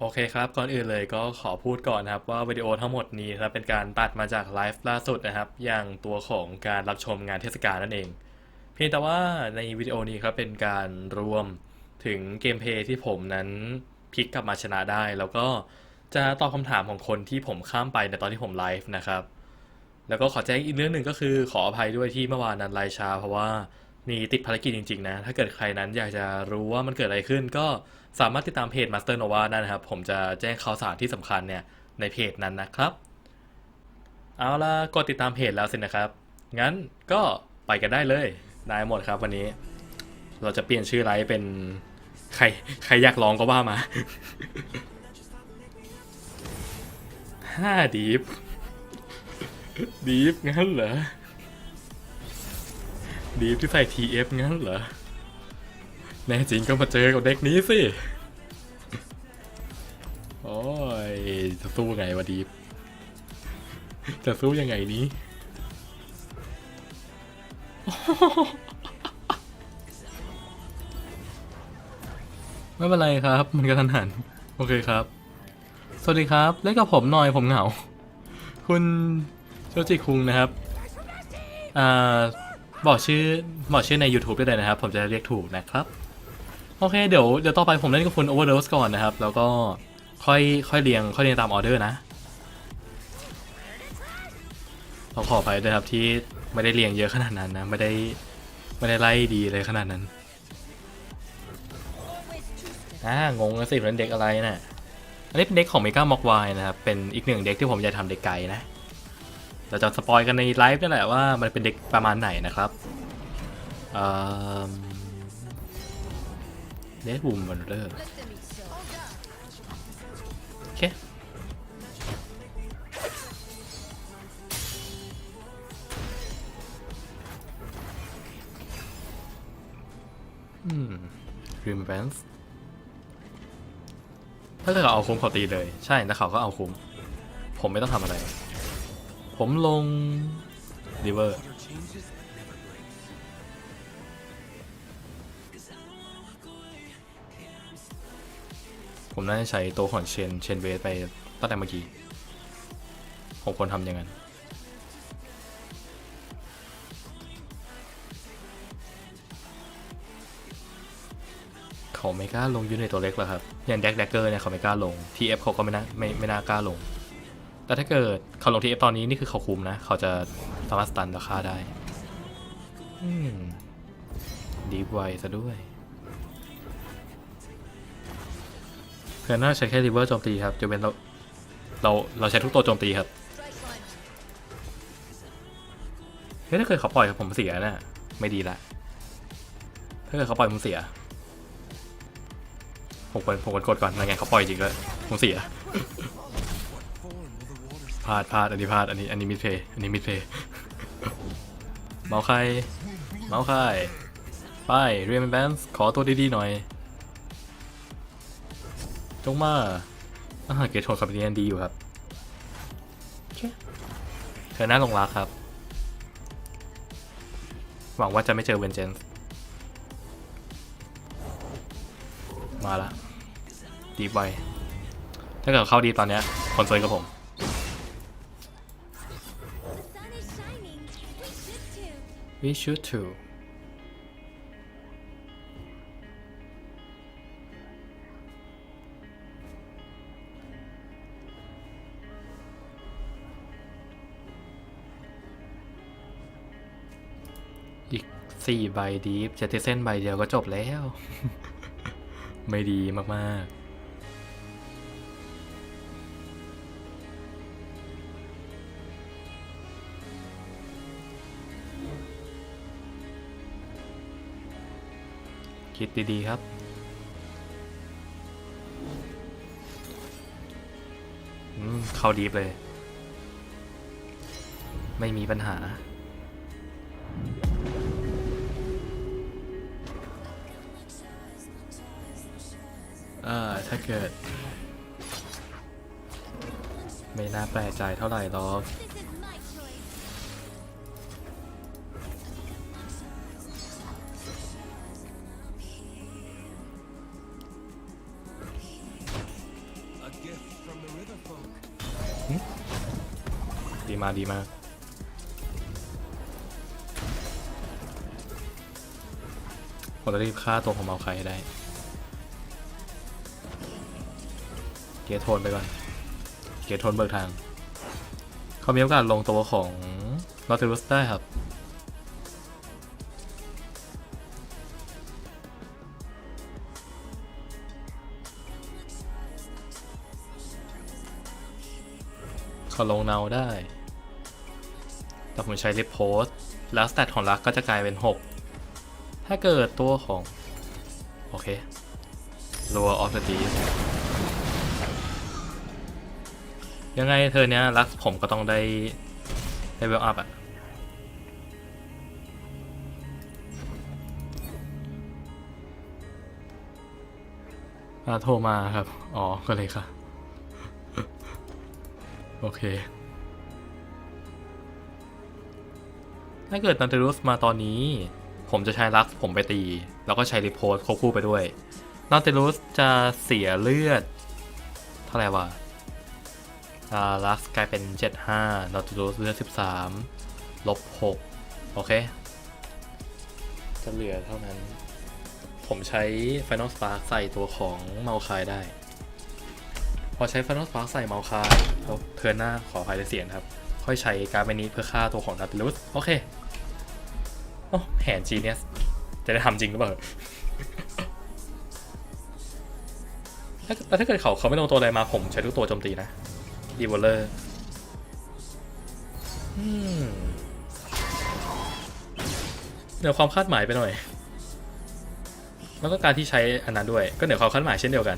โอเคครับ ก่อนอื่นเลยก็ขอพูดก่อนนะครับ ว่าวิดีโอทั้งหมดนี้ครับเป็นการตัดมาจากไลฟ์ล่าสุดนะครับ อย่างตัวของการรับชมงานเทศกาลนั่นเอง เพียงแต่ว่าในวิดีโอนี้ครับเป็นการรวมถึงเกมเพย์ที่ผมนั้นพลิกกลับมาชนะได้ แล้วก็จะตอบคำถามของคนที่ผมข้ามไปในตอนที่ผมไลฟ์นะครับ แล้วก็ขอแจ้งอีกเรื่องหนึ่งก็คือขออภัยด้วยที่เมื่อวานนั้นไลฟ์ช้า เพราะว่า มีติดภารกิจจริงๆนะ ถ้าเกิดใครนั้นอยากจะรู้ว่ามันเกิดอะไรขึ้น ก็สามารถติดตามเพจ Master Nova ได้นะครับ ผมจะแจ้งข่าวสารที่สำคัญเนี่ยในเพจนั้นนะครับ เอาล่ะกดติดตามเพจแล้วสินะครับ งั้นก็ไปกันได้เลยได้หมดครับวันนี้ เราจะเปลี่ยนชื่อไลฟ์เป็นใครใครอยากลองก็ว่ามาห้าดีฟดีฟงั้นเหรอ ดีที่ใส่ TF งั้นเหรอ แน่จริงก็มาเจอกับเด็กนี้สิ โอ้ย จะสู้ไงวะดีจะสู้ยังไงนี้ ไม่เป็นไรครับ มันกระทันหัน โอเคครับ สวัสดีครับ เล่นกับผมหน่อยผมเหงา คุณโชจิคุงนะครับ อ่า บอกชื่อบอกชื่อใน YouTube ได้เลยนะครับ ผมจะเรียกถูกนะครับ โอเคเดี๋ยวเดี๋ยวต่อไปผมเล่นกับคุณ Overdose ก่อนนะครับ แล้วก็ค่อยค่อยเรียงค่อยเรียงตามออเดอร์นะขอขอไปด้วยครับที่ไม่ได้เรียงเยอะขนาดนั้นนะไม่ได้ไม่ได้ไล่ดีเลยขนาดนั้นอ่างงสิเป็นเด็กอะไรน่ะอันนี้เป็นเด็กของเมกา m อกวายนะครับเป็นอีกหนึ่งเด็กที่ผมจะทำเด็กไก่นะ เราจะสปอยกันในไลฟ์นี่แหละว่ามันเป็นเด็กประมาณไหนนะครับเดดบูมวันเดอร์โอเคอืมริมแวนส์ถ้าเกิดเราเอาคุ้มเขาตีเลย ใช่แล้วเขาก็เอาคุ้ม ผมไม่ต้องทำอะไร ผมลงริเวอร์ผมน่าจะใช้ตัวของเชนเชนเวสไปตั้งแต่เมื่อกี้ผมควรทำย่างนั้นเขาไม่กล้าลงยูนิตตัวเล็กแล้วครับอย่างแดกแดกเกอร์เนี่ยเขาไม่กล้าลง TF เขาก็ไม่น่าไม่ไม่น่ากล้าลง แต่ถ้าเกิดเขาลง TF ตอนนี้นี่คือเขาคุมนะ เขาจะสามารถสตันราคาได้ดีไวซะด้วย เพื่อนน่าใช้แค่ริเวอร์โจมตีครับจะเป็นเราเราเราใช้ทุกตัวโจมตีครับเฮ้ยถ้าเกิดเขาปล่อยผมเสียน่ะไม่ดีละถ้าเกิดเขาปล่อยผมเสียผมควรผมควรกดก่อนนั่นไงเขาปล่อยจริงเลยผมเสีย พลาดพลาดอันนี้พลาดอันนี้อันนี้มิดเพย์อันนี้มิดเพย์เมาส์ใครเมาส์ใครไปเรียนแบนส์ขอตัวดีๆหน่อย จงมาอาหารเกทโทนคาบิเนียนดีอยู่ครับโอเคเธอหน้าลงรักครับ หวังว่าจะไม่เจอเวนเจนส์มาละดีไปถ้าเกิดเข้าดีตอนเนี้ยคนเซยกับผม We should too. We should too อีกสี่ใบดีฟเจติเส้นใบเดียวก็จบแล้ว ไม่ดีมาก ๆ คิดดีๆครับ เข้าดีฟเลย ไม่มีปัญหา เอ่อ ถ้าเกิด ไม่น่าแปลกใจเท่าไหร่หรอก มาดีมาก ผมจะรีบฆ่าตัวของเมาใครให้ได้ เกียร์โทนไปก่อน เกียร์โทนเบิกทาง เขามีโอกาสลงตัวของลอตเตอรุสได้ครับเขาลงเนาได้ แต่ผมใช้ลิปโพสแล้วสแตทของรักก็จะกลายเป็น 6 ถ้าเกิดตัวของ โอเค lower of the deep ยังไงเธอเนี้ยรักผมก็ต้องได้ได้เวลอัพอะอ่าโทรมาครับ อ๋อ ก็เลยค่ะ โอเค ถ้าเกิดนันเตรุสมาตอนนี้ ผมจะใช้ลักผมไปตี แล้วก็ใช้รีโพสควบคู่ไปด้วยนันเตรุสจะเสียเลือด เท่าไหร่วะลักกลายเป็น 75นันเตรุสเลือด 13ลบ6โอเค จะเหลือเท่านั้น ผมใช้ Final Spark ใส่ตัวของเมาคายได้ พอใช้ Final Spark ใส่เมาคายเทิร์นหน้าขออภัยในเสียงครับ ค่อยใช้การ์ดใบนี้เพื่อฆ่าตัวของนัตติลุสโอเคโอ้แผนจีเนียสจะได้ทำจริงหรือเปล่าถ้าแต่ถ้าเกิดเขาเขาไม่ลงตัวอะไรมาผมใช้ทุกตัวโจมตีนะดีวอลเลอร์เหนือความคาดหมายไปหน่อย แล้วก็การที่ใช้อันนั้นด้วย ก็เหนือความคาดหมายเช่นเดียวกัน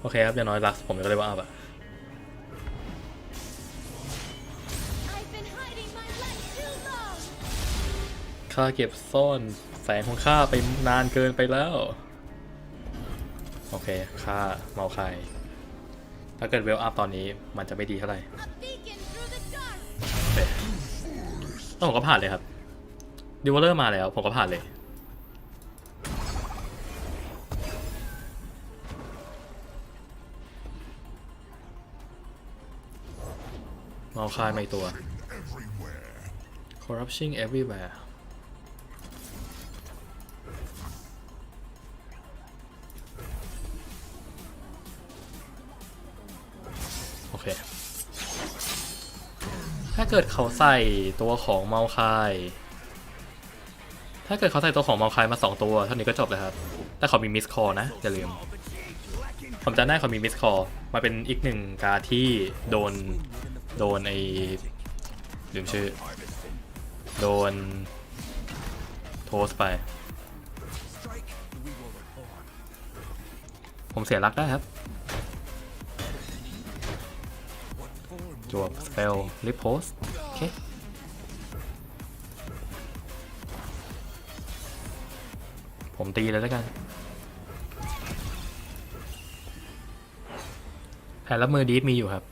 โอเคครับอย่างน้อยลักผมก็เลยว่าอัพอะ ข้าเก็บซ่อนแสงของข้าไปนานเกินไปแล้ว โอเคข้าเมาใครถ้าเกิดเวลอัพตอนนี้มันจะไม่ดีเท่าไหร่โอเคแล้วผมก็ผ่านเลยครับดิวอลเลอร์มาแล้ว ผมก็ผ่านเลย เมาคายไม่ตัว corruption everywhere เค ถ้าเกิดเขาใส่ตัวของเมาคาย ถ้าเกิดเขาใส่ตัวของเมาคายมาสองตัว เท่านี้ก็จบเลยครับ แต่เขามีมิสคอนะ อย่าลืม ผมจำได้เขามีมิสคอมาเป็นอีกหนึ่งการที่โดน โดนไอลืมชื่อ โดน โทสไป ผมเสียรักได้ครับ จวบสเปลลิปโพสโอเคผมตีเลยแล้วกัน แผนรับมือดีฟมีอยู่ครับ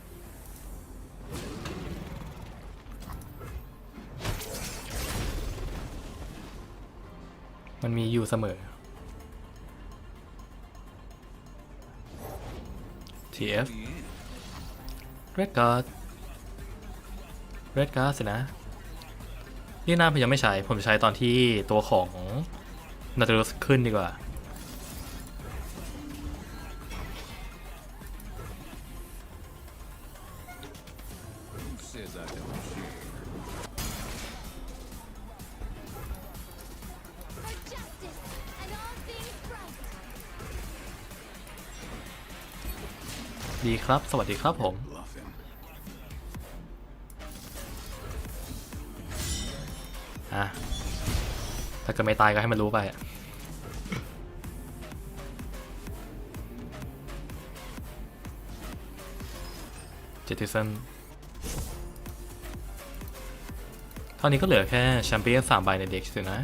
มันมีอยู่เสมอ TF Red Guard Red Guard สินะ นี่หน้าผมยังไม่ใช้ ผมใช้ตอนที่ตัวของนา u รุสขึ้นดีกว่า ดีครับ สวัสดีครับผม เกิดไม่ตายก็ให้มันรู้ไปเจติสันเท่านี้ก็เหลือแค่แชมเปี้ยนสามใบในเด็กสินะ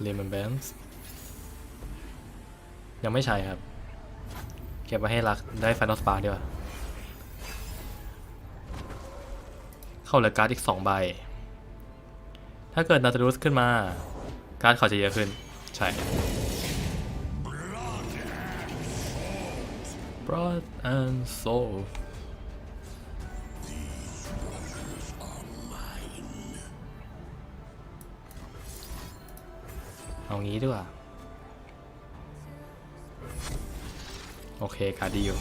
เลมอนแบนส์ยังไม่ใช่ครับ เก็บไว้ให้รักได้ฟ i น a ลสปาร์ดีกว่าเข้าเหลือการ์ดอีก 2 ใบ ถ้าเกิดนาตารุสขึ้นมา การ์ดเขาจะเยอะขึ้นใใช่ Blood and Soul เอางี้ดีกว่า โอเคการดดีอยู่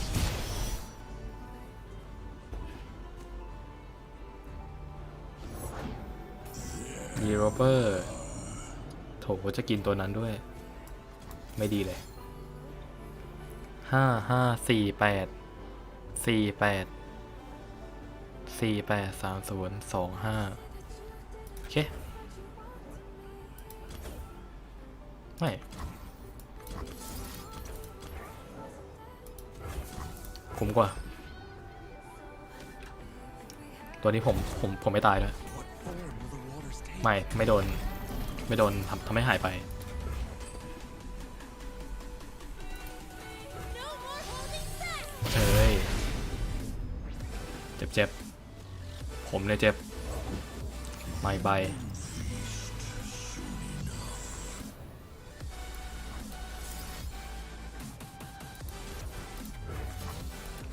มีโรเปอร์โถจะกินตัวนั้นด้วย ไม่ดีเลยห้าห้าสี่แปดสี่แปดสี่แปดสามศูนย์สองห้าโอเค ไม่ คุ้มกว่า ตัวนี้ผมผมผมไม่ตายด้วยไม่ ไม่โดน ไม่โดนทำทำให้หายไป เฮ้ย เจ็บเจ็บผมเนี่ยเจ็บไม่ใบ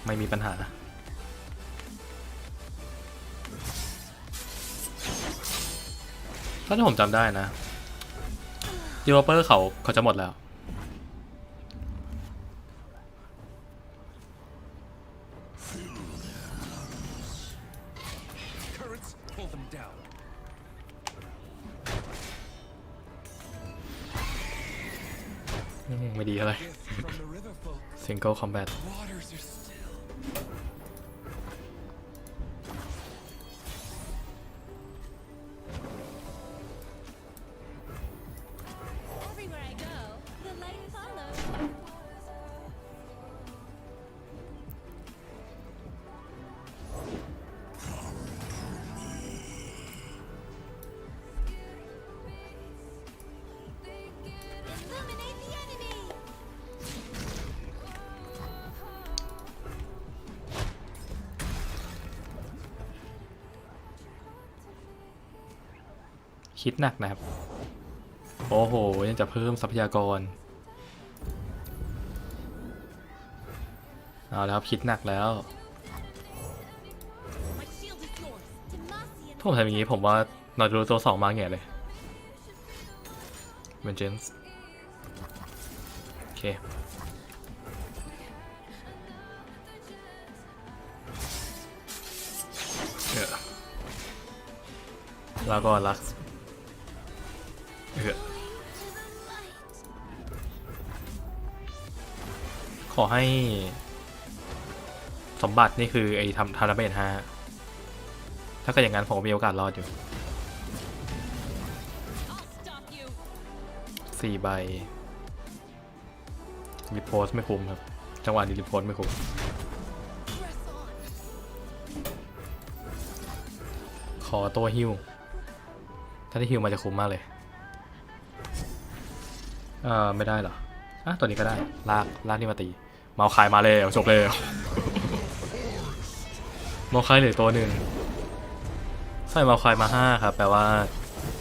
ไม่มีปัญหา ถ้าที่ผมจำได้นะดีเวลเปอร์เขาเขาจะหมดแล้ว Currents, pull them down. อืมไม่ดีอะไร Gift from the river folk. Single Combat คิดหนักนะครับ โอ้โห ยังจะเพิ่มทรัพยากร เอาแล้วครับคิดหนักแล้วถ้าผมทำอย่างนี้ผมว่าเราจะรู้ตัวสองมาแง่เลย Vengeance โอเคเออแล้วก็ลักซ์ ขอให้ สมบัตินี่คือไอ้ทำทาราเบนฮะถ้าเกิดอย่างนั้นผมมีโอกาสรอดอยู่สี่ใบรีโพสไม่คุ้มครับ จังหวะนี้รีโพสไม่คุ้มขอตัวฮิวถ้าได้ฮิวมาจะคุ้มมากเลย เออไม่ได้เหรออะตัวนี้ก็ได้ ลาก ลากนี่มาตี มาคายมาเลยจบเลยเมาคายเหลือตัวหนึ่งใส่เมาคายมาห้าครับแปลว่า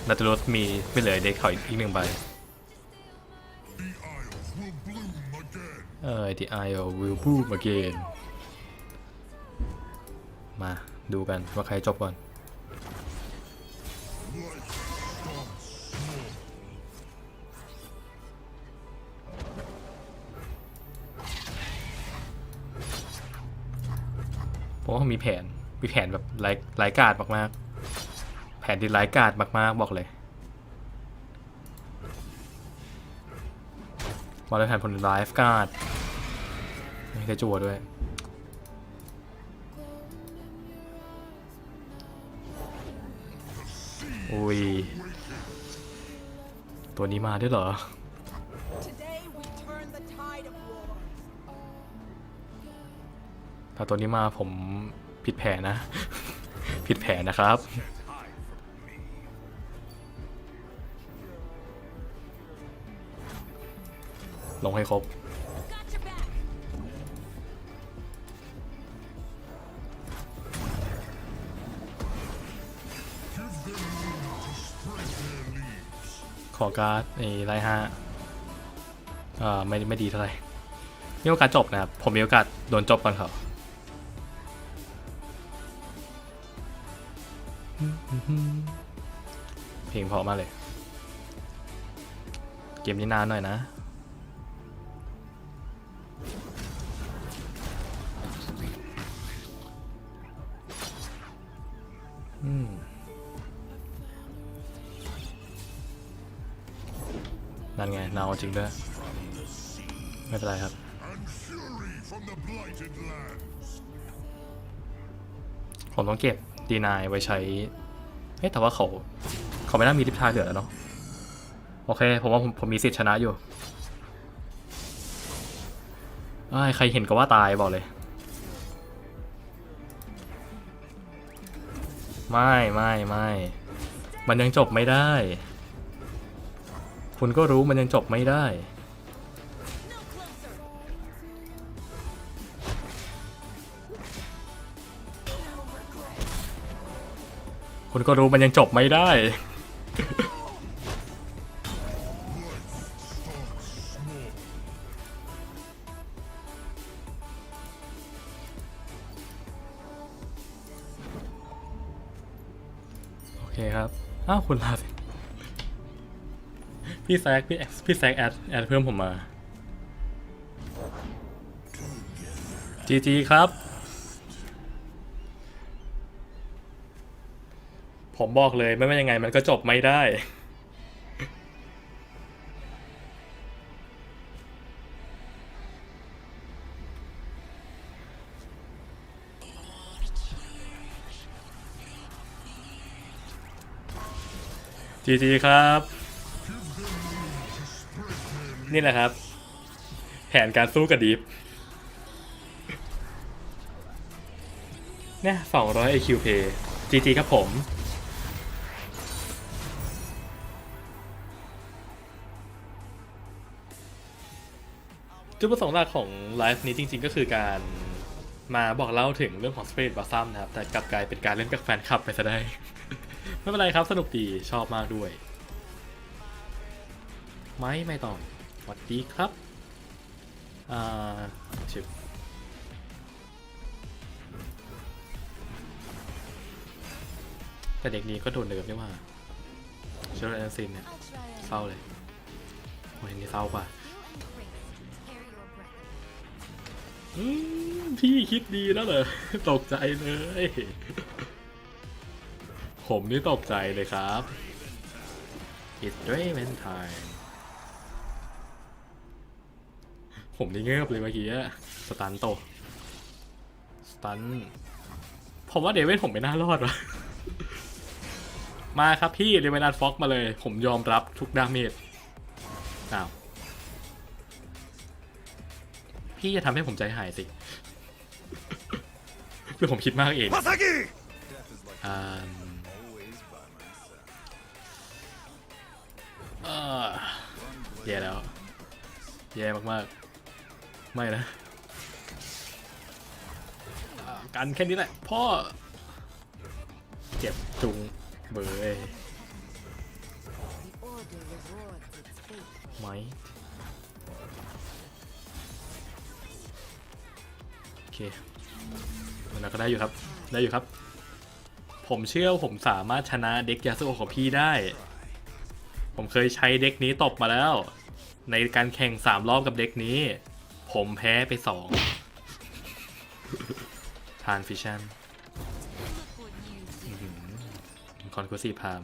นาตูรุสมีไม่เหลือเด็กเขาอีกหนึ่งใบเออ The Isle will bloom again มาดูกันว่าใครจบก่อน ผมว่าเขามีแผน มีแผนแบบไร้ไร้กาดมากๆ แผนที่ไร้กาดมากๆ บอกเลยบอกเลยแผนผลไลฟ์การ์ดไม่ได้จั่วด้วย อุ้ย ตัวนี้มาด้วยเหรอ ถ้าตัวนี้มาผมผิดแผนนะ ผิดแผนนะครับลงให้ครบ ขอการ์ดไอ้ไรห้าอ่าไม่ไม่ดีเท่าไหร่มีโอกาสจบนะครับ ผมมีโอกาสโดนจบก่อนเขา เพลงเพราะมากเลย เกมนี้นานหน่อยนะนั่นไงนาวจริงด้วย ไม่เป็นไรครับ ผมต้องเก็บดีนายไว้ใช้ แต่ว่าเขาเขาไม่น่ามีทิปทายเหลือแล้วเนาะโอเค ผมว่าผมผมมีสิทธิ์ชนะอยู่ใครเห็นก็ว่าตายบอกเลย ไม่ไม่ไม่มันยังจบไม่ได้ คุณก็รู้มันยังจบไม่ได้ คุณก็รู้มันยังจบไม่ได้ โอเคครับ อ้าว คุณลาสิพี่แซกพี่พี่แซกแอดแอดเพิ่มผมมาจีจีครับ ผมบอกเลยไม่ว่ายังไงมันก็จบไม่ได้ จีจีครับ นี่แหละครับ แผนการสู้กับดีฟเนี่ย200 IQ Pay GG ครับผม จุดประสงค์หลักของไลฟ์นี้จริง ๆ ก็คือการมาบอกเล่าถึงเรื่องของ Spirit Blossom นะครับ แต่กลับกลายเป็นการเล่นกับแฟนคลับไปซะได้ ไม่เป็นไรครับสนุกดีชอบมากด้วย ไม่ไม่ต้องสวัสดีครับอ่าชิบแต่เด็กนี้ก็โดนเนิร์ฟนี่ว่าเชลแอนซินเนี่ยเศร้าเลยโอ้ยอันนี่เศร้ากว่า พี่คิดดีแล้วเหรอ ตกใจเลย ผมนี่ตกใจเลยครับ It's Draven time ผมนี่เงือบเลยเมื่อกี้สตันโตสตัน ผมว่าเดวิดผมไม่น่ารอดวะมาครับพี่เดวินันฟ็อกมาเลย ผมยอมรับทุกดาเมจอ้าว พี่จะทำให้ผมใจหายสิคือผมคิดมากเอง Masaki! อ่าเอ่อแย่แล้วแย่มากๆ ไม่นะอ่ากันแค่นี้แหละ พ่อ เจ็บจุงเบย The order rewards its fate. ไหม ก็ได้อยู่ครับ ได้อยู่ครับ ผมเชื่อผมสามารถชนะเด็กยาสุโอของพี่ได้ ผมเคยใช้เด็กนี้ตบมาแล้ว ในการแข่งสามรอบกับเด็กนี้ ผมแพ้ไปสองทานฟิชชั่นคอนคูซีพาม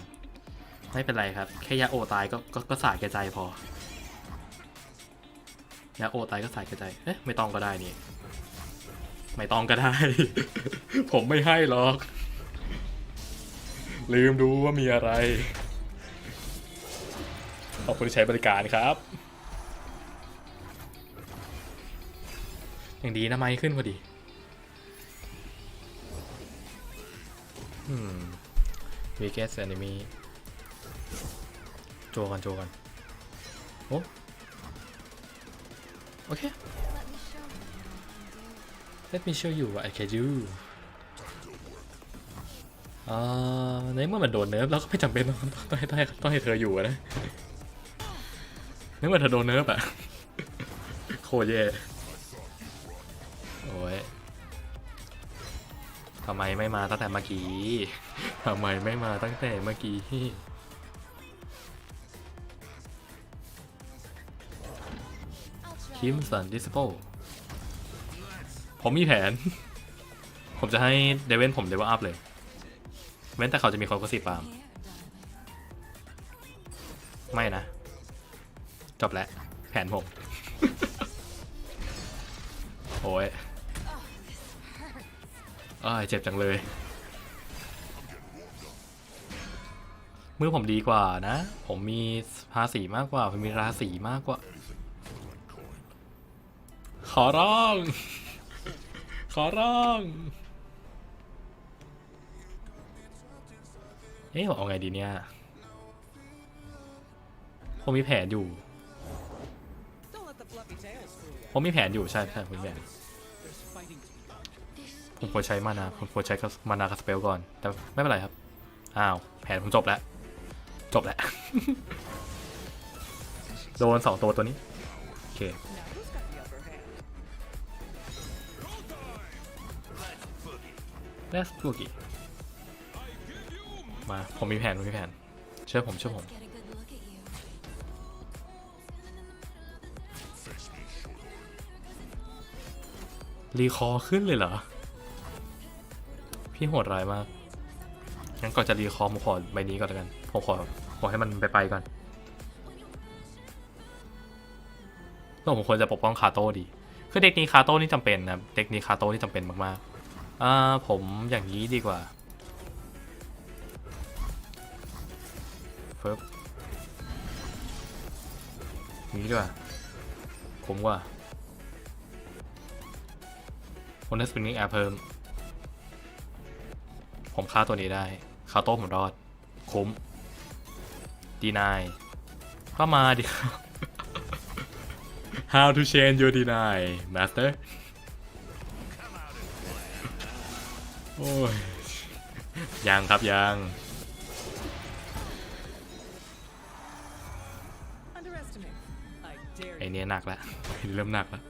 ไม่เป็นไรครับ แค่ยาโอตายก็ก็ก็สาแก่ใจพอยาโอตายก็สาแก่ใจ เอ๊ะ ไม่ต้องก็ได้นี่ ไม่ต้องก็ได้ ผมไม่ให้หรอก ลืมดูว่ามีอะไร ขอบคุณที่ใช้บริการครับ อย่างดีนะไม้ขึ้นพอดีอืม weakest enemy โจกันโจกัน โอ้โอเค let me show you what I can do. let me show you what I can do อ่าในเมื่อมันโดนเนิร์ฟแล้วก็ไม่จำเป็นต้องต้องให้ต้องให้ต้องให้เธออยู่อะนะในเมื่อเธอโดนเนิร์ฟอะคตรแย่โอ้ยทำไมไม่มาตั้งแต่เมื่อกี้ทำไมไม่มาตั้งแต่เมื่อกี้ I'll try. คิมสันดิสโป ผมมีแผน ผมจะให้เดเวนผมเลเวลอัพเลย เว้นแต่เขาจะมีคนก็สิบปาล์ม ไม่นะ จบแล้ว แผนผมโอ้ยอ้ยเจ็บจังเลย มือผมดีกว่านะ ผมมีภาษีมากกว่า ผมมีราศีมากกว่า ขอร้อง ขอร้องเอ๊ะผมเอาไงดีเนี่ย ผมมีแผนอยู่ ผมมีแผนอยู่ใช่ใช่ผมมีแผนผมควรใช้มานาผมควรใช้กับมานากับสเปลก่อน แต่ไม่เป็นไรครับ อ้าว แผนผมจบแล้ว จบแล้ว โดนสองตัวตัวนี้ โอเค let's b o o g i e มา ผมมีแผน ผมมีแผน เชื่อผม เชื่อผม Get a good look at you. รีคอร์ขึ้นเลยเหรอ พี่โหดร้ายมาก งั้นก่อนจะรีคอร์ผมขอใบนี้ก่อนแล้วกัน ผมขอ ขอให้มันไปไปก่อนแล้วผมควรจะปกป้องคาโต้ดี คือเด็กนี้คาโต้นี่จำเป็นนะครับเด็กนี้คาโต้นี่จำเป็นมากๆ อ่าผมอย่างนี้ดีกว่าเฟิบนี้ดีกว่าผมกว่าคนที่สปริงแอร์เพิ่ม ผมฆ่าตัวนี้ได้คาโต้ผมรอด คุ้มดีนายก็มาดิ How to change your deny master โอ้ยยังครับยัง Underestimate. I dare ไอ you. เนี้ยหนักแล้วเริ่มหนักแล้ว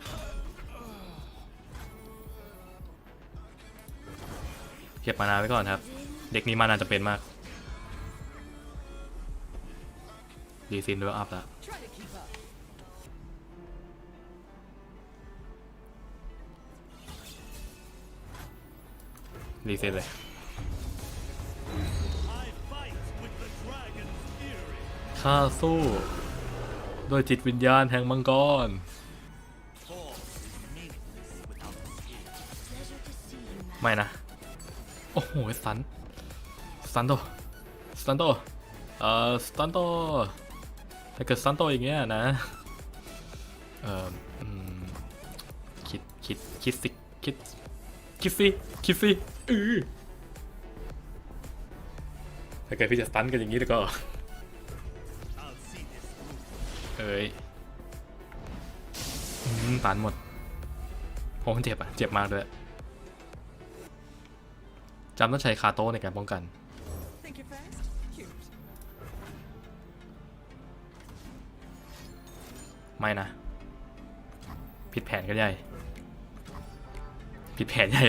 เก็บมานาไว้ก่อนครับ เด็กนี้มานาจะเป็นมากรีซินด้วยอัพแล้ว รีเซ็ตเลย ข้าสู้ด้วยจิตวิญญาณแห่งมังกร ไม่นะ โอ้โหสันสันโตสันโตเอ่อสันโตถ้าเกิดสันโตอย่างเงี้ยนะ เอ่อคิด คิด คิดสิคิด คิดสิคิดสิอือถ้าเกิดพี่จะสตันกันอย่างนี้แล้วก็ เอ้ยตันหมดโอ้มันเจ็บอะ เจ็บมากด้วยจำต้องใช้คาโต้ในการป้องกัน ไม่นะ ผิดแผนกันใหญ่ ผิดแผนใหญ่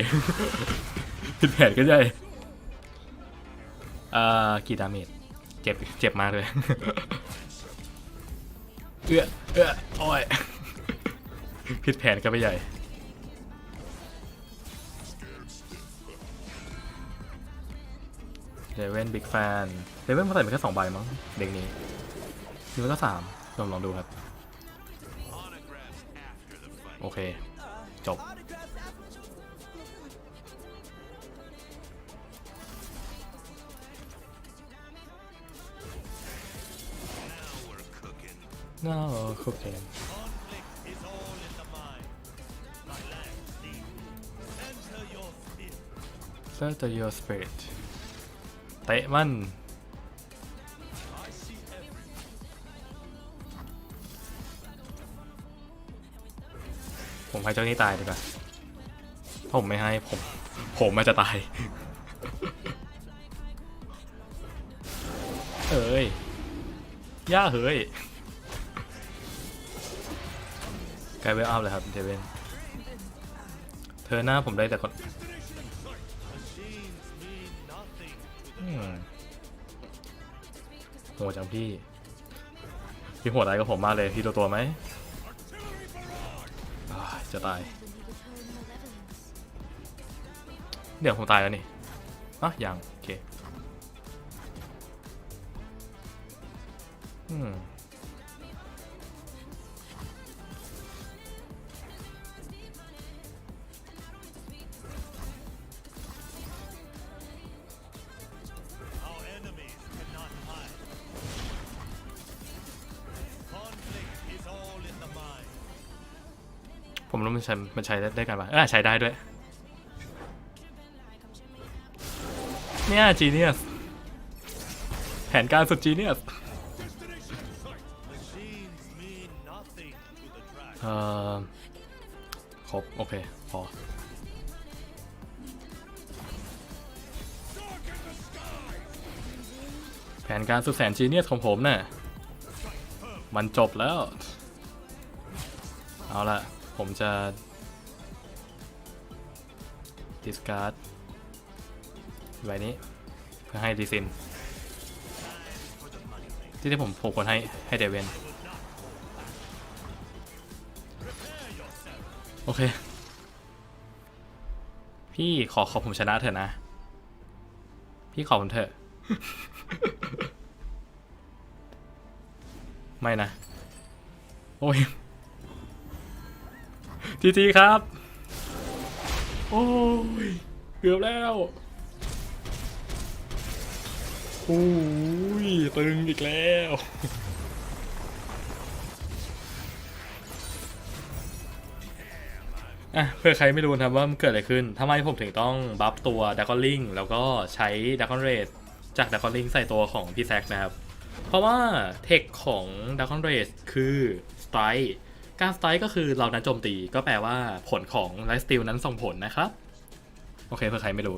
ผิดแผนกันใหญ่อ่ากี่ดาเมจเจ็บเจ็บมากเลย เอื้อเอื้อโอ้ยผิดแผนกันไปใหญ่เลเว่นบิ๊กแฟนเลเว่นมาใส่ไปแค่สองใบมั้งเด็กนี้หรือว่าก็สามลองลองดูครับ โอเค จบ No cooking Set your spirit เตะมัน ผมให้เจ้านี้ตายดีกว่าถ้าผมไม่ให้ผม ผมมันจะตาย เอ้ย ย่าเฮ้ย กลายเวลอัพเลยครับเทเวนเธอหน้าผมได้แต่คนโหจังพี่ พี่โหดอะไรกับผมมากเลย พี่ตัวตัวไหม จะตาย เดี๋ยวผมตายแล้วนี่อะยัง โอเค อืม มันใช้มันใช้ได้กันปะเออใช้ได้ด้วย เนี่ยจีเนียสแผนการสุดจีเนียสเอ่อครบ โอเค พอแผนการสุดแสนจีเนียสของผมน่ะมันจบแล้ว เอาละ ผมจะ discard ใบนี้ เพื่อให้ดีซิน ที่ที่ผมผมควรให้ ให้เดเวนโอเค พี่ขอขอผมชนะเถอะนะ พี่ขอผมเถอะ ไม่นะ โอ้ย จีจีครับ โอ้ย เกือบแล้วโอ้ยตึงอีกแล้วอะเพื่อใครไม่รู้นะครับว่ามันเกิดอะไรขึ้นทำไมผมถึงต้องบัฟตัวดักกอลิงแล้วก็ใช้ดักกอเรสจากดักกอลิงใส่ตัวของพี่แซกนะครับ เพราะว่าเทคของดักกอเรสคือสไตร์ การสไตร์ก็คือเรานั้นโจมตีก็แปลว่าผลของไลฟ์สติลนั้นส่งผลนะครับ โอเคเพื่อใครไม่รู้